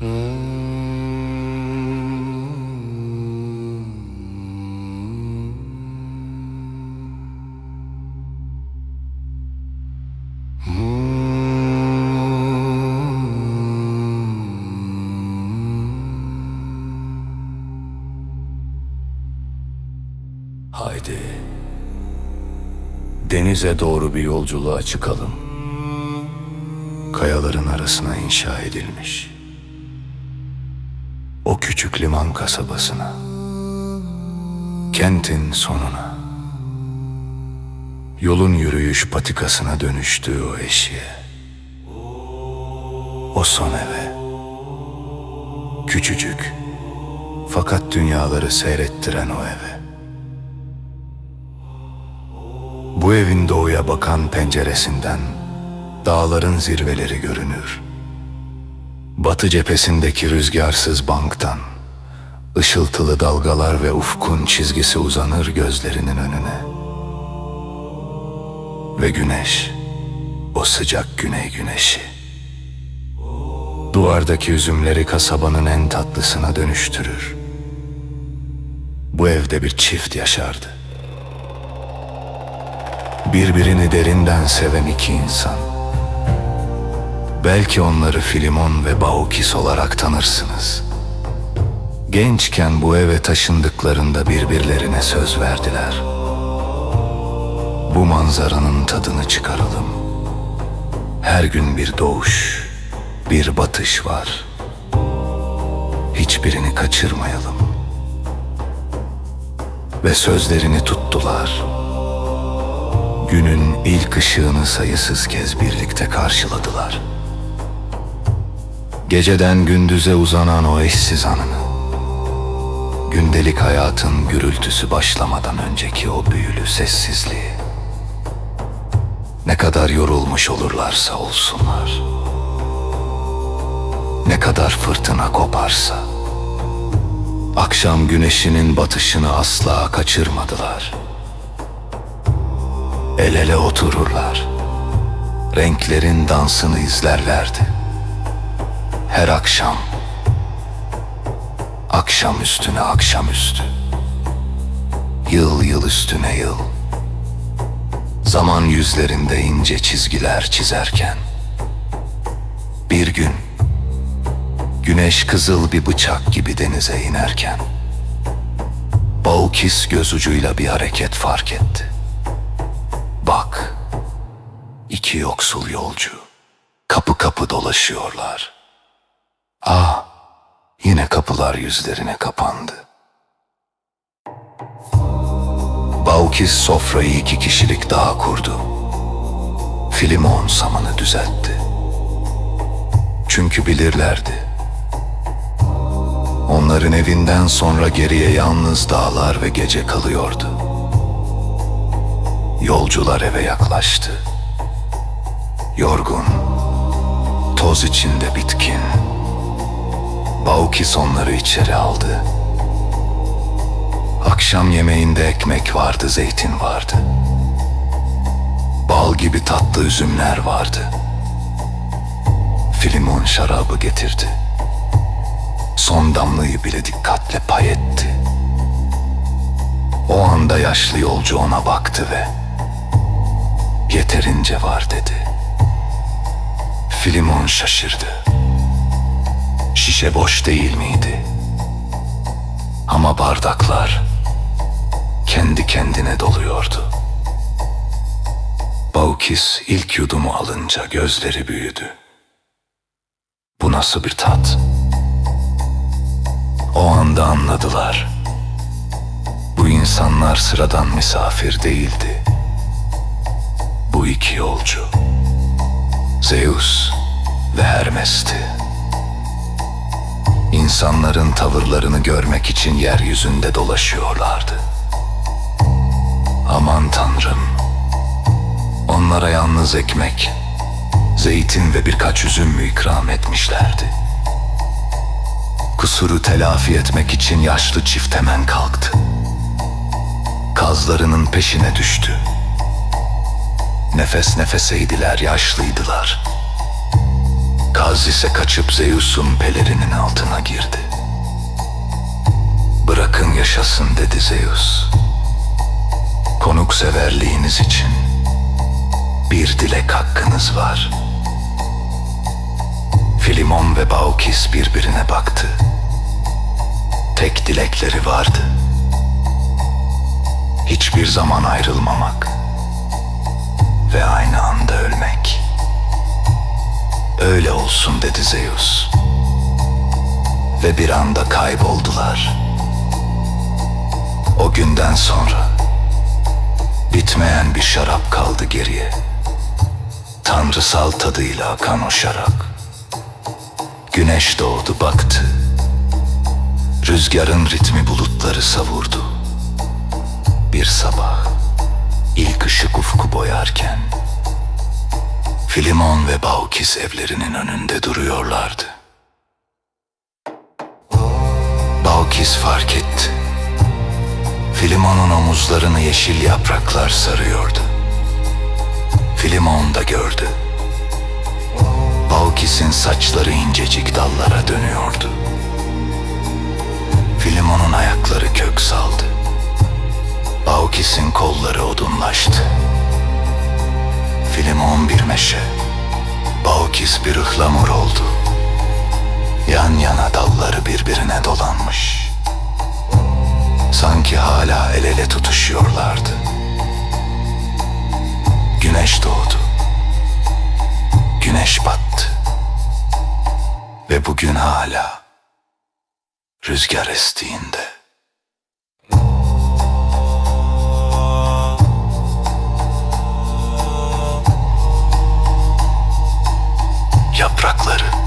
Haydi. Denize doğru bir yolculuğa çıkalım. Kayaların arasına inşa edilmiş. O küçük liman kasabasına. Kentin sonuna. Yolun yürüyüş patikasına dönüştüğü o eşiğe. O son eve. Küçücük. Fakat dünyaları seyrettiren o eve. Bu evin doğuya bakan penceresinden dağların zirveleri görünür. Batı cephesindeki rüzgarsız banktan ışıltılı dalgalar ve ufkun çizgisi uzanır gözlerinin önüne. Ve güneş, o sıcak güney güneşi. Duvardaki üzümleri kasabanın en tatlısına dönüştürür. Bu evde bir çift yaşardı. Birbirini derinden seven iki insan. Belki onları Filimon ve Baukis olarak tanırsınız. Gençken bu eve taşındıklarında birbirlerine söz verdiler. Bu manzaranın tadını çıkaralım. Her gün bir doğuş, bir batış var. Hiçbirini kaçırmayalım. Ve sözlerini tuttular. Günün ilk ışığını sayısız kez birlikte karşıladılar. Geceden gündüze uzanan o eşsiz anını, gündelik hayatın gürültüsü başlamadan önceki o büyülü sessizliği, ne kadar yorulmuş olurlarsa olsunlar, ne kadar fırtına koparsa, akşam güneşinin batışını asla kaçırmadılar.'' El ele otururlar. Renklerin dansını izlerlerdi. Her akşam. Akşam üstüne akşamüstü. Yıl yıl üstüne yıl. Zaman yüzlerinde ince çizgiler çizerken. Bir gün güneş kızıl bir bıçak gibi denize inerken. Baukis göz ucuyla bir hareket fark etti. Bak, iki yoksul yolcu kapı kapı dolaşıyorlar. Ah, yine kapılar yüzlerine kapandı. Baukis sofrayı iki kişilik daha kurdu. Filimon samanı düzeltti. Çünkü bilirlerdi. Onların evinden sonra geriye yalnız dağlar ve gece kalıyordu. Yolcular eve yaklaştı. Yorgun, toz içinde bitkin. Baukis onları içeri aldı. Akşam yemeğinde ekmek vardı, zeytin vardı. Bal gibi tatlı üzümler vardı. Filimon şarabı getirdi. Son damlayı bile dikkatle pay etti. O anda yaşlı yolcu ona baktı ve yeterince var dedi. Filimon şaşırdı. Şişe boş değil miydi? Ama bardaklar kendi kendine doluyordu. Baukis ilk yudumu alınca gözleri büyüdü. Bu nasıl bir tat? O anda anladılar. Bu insanlar sıradan misafir değildi. Bu iki yolcu. Zeus ve Hermes'ti. İnsanların tavırlarını görmek için yeryüzünde dolaşıyorlardı. Aman tanrım. Onlara yalnız ekmek, zeytin ve birkaç üzüm mü ikram etmişlerdi? Kusuru telafi etmek için yaşlı çift hemen kalktı. Kazlarının peşine düştü. Nefes nefeseydiler, yaşlıydılar. Kaz Az ise kaçıp Zeus'un pelerinin altına girdi. Bırakın yaşasın dedi Zeus. Konukseverliğiniz için bir dilek hakkınız var. Filimon ve Baukis birbirine baktı. Tek dilekleri vardı. Hiçbir zaman ayrılmamak olsun dedi Zeus. Ve bir anda kayboldular. O günden sonra bitmeyen bir şarap kaldı geriye. Tanrısal tadıyla akan o şarap. Güneş doğdu baktı. Rüzgarın ritmi bulutları savurdu. Bir sabah ilk ışık ufku boyarken Filimon ve Baukis evlerinin önünde duruyorlardı. Baukis fark etti. Filimon'un omuzlarını yeşil yapraklar sarıyordu. Filimon da gördü. Baukis'in saçları incecik dallara dönüyordu. Filimon'un ayakları kök saldı. Baukis'in kolları odunlaştı. Filimon bir meşe, Baukis bir ıhlamur oldu. Yan yana dalları birbirine dolanmış. Sanki hala el ele tutuşuyorlardı. Güneş doğdu. Güneş battı. Ve bugün hala rüzgar estiğinde yaprakları